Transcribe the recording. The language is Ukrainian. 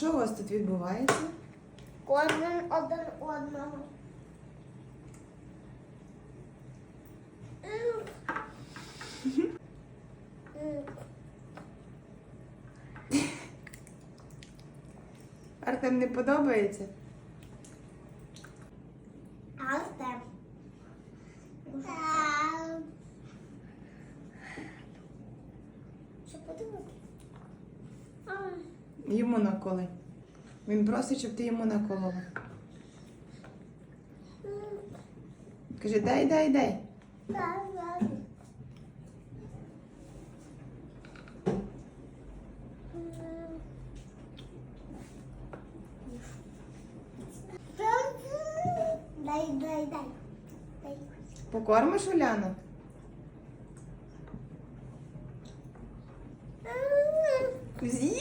Що у вас тут відбувається? Кожен один одного. Артем не подобається? Артем. Що подивитися? Йому наколи. Він просить, щоб ти йому наколола. Каже, дай, дай, дай. Дай, дай, дай. Покормиш Уляну? Кузі?